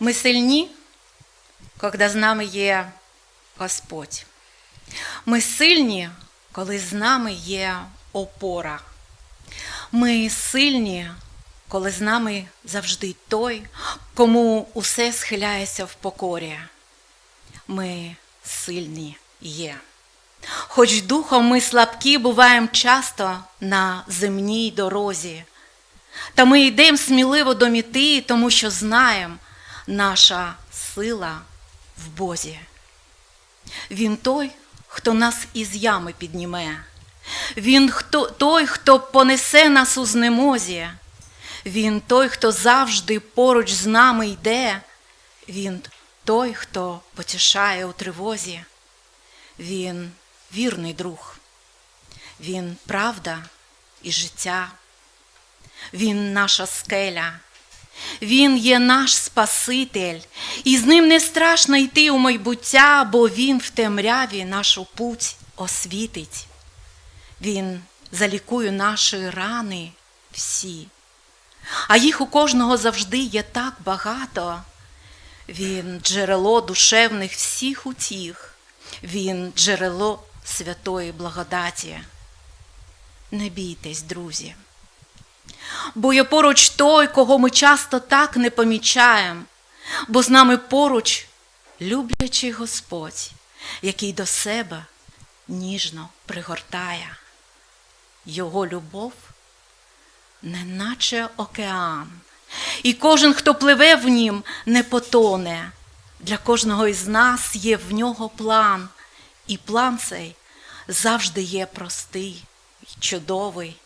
Ми сильні, коли з нами є Господь. Ми сильні, коли з нами є опора. Ми сильні, коли з нами завжди той, кому усе схиляється в покорі. Ми сильні є. Хоч духом ми слабкі буваємо часто на земній дорозі, та ми йдемо сміливо до міти, тому що знаємо, наша сила в Бозі. Він той, хто нас із ями підніме. Він хто, той, хто понесе нас у знемозі. Він той, хто завжди поруч з нами йде. Він той, хто потішає у тривозі. Він вірний друг. Він правда і життя. Він наша скеля. Він є наш Спаситель, і з ним не страшно йти у майбуття, бо Він в темряві нашу путь освітить. Він залікує наші рани всі, а їх у кожного завжди є так багато. Він джерело душевних всіх утіх, Він джерело святої благодаті. Не бійтесь, друзі. Бо є поруч той, кого ми часто так не помічаємо, бо з нами поруч люблячий Господь, який до себе ніжно пригортає. Його любов, неначе океан, і кожен, хто пливе в нім, не потоне. Для кожного із нас є в нього план, і план цей завжди є простий, чудовий.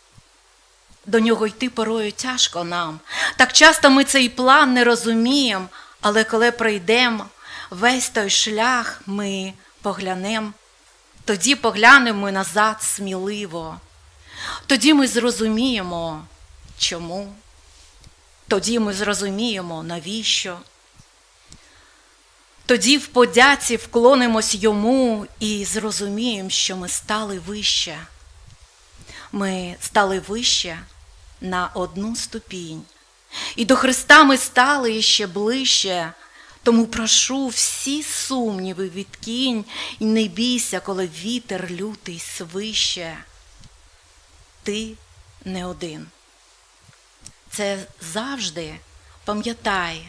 До нього йти порою тяжко нам. Так часто ми цей план не розуміємо, але коли пройдемо весь той шлях, ми поглянемо, тоді поглянемо ми назад сміливо. Тоді ми зрозуміємо, чому. Тоді ми зрозуміємо, навіщо. Тоді в подяці вклонимось йому і зрозуміємо, що ми стали вище. Ми стали вище на одну ступінь. І до Христа ми стали ще ближче. Тому прошу всі сумніви відкинь і не бійся, коли вітер лютий свище. Ти не один. Це завжди пам'ятай.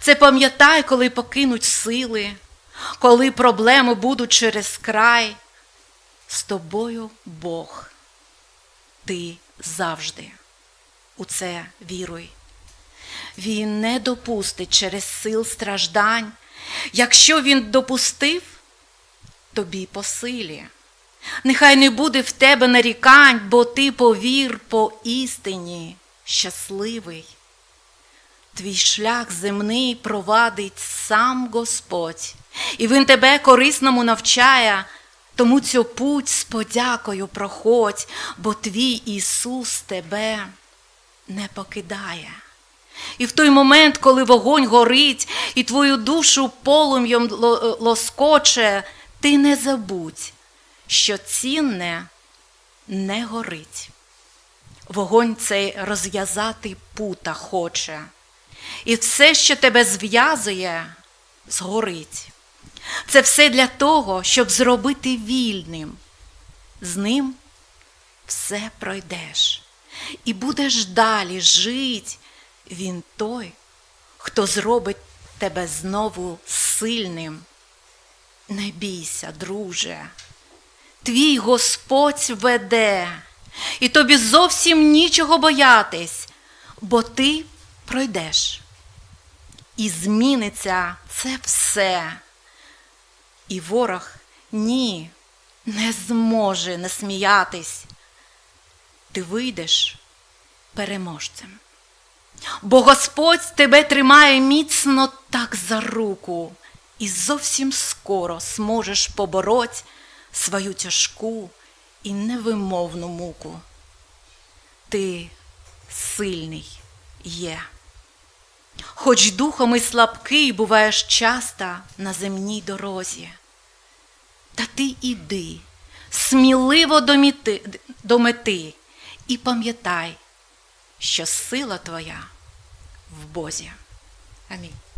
Це пам'ятай, коли покинуть сили, коли проблеми будуть через край. З тобою Бог. Ти завжди у це віруй. Він не допустить через сил страждань. Якщо він допустив, тобі по силі. Нехай не буде в тебе нарікань, бо ти повір по істині щасливий. Твій шлях земний провадить сам Господь, і Він тебе корисному навчає, тому цю путь з подякою проходь, бо твій Ісус тебе не покидає. І в той момент, коли вогонь горить, і твою душу полум'ям лоскоче, ти не забудь, що цінне не горить. Вогонь цей розв'язати пута хоче, і все, що тебе зв'язує, згорить. Це все для того, щоб зробити вільним. З ним все пройдеш. І будеш далі жить. Він той, хто зробить тебе знову сильним. Не бійся, друже, твій Господь веде, і тобі зовсім нічого боятись, бо ти пройдеш. І зміниться це все. І ворог ні, не зможе не сміятись. Ти вийдеш переможцем. Бо Господь тебе тримає міцно так за руку, і зовсім скоро зможеш побороть свою тяжку і невимовну муку. Ти сильний є. Хоч духом і слабкий буваєш часто на земній дорозі. Та ти іди, сміливо до мети, до мети і пам'ятай, що сила твоя в Бозі. Амінь.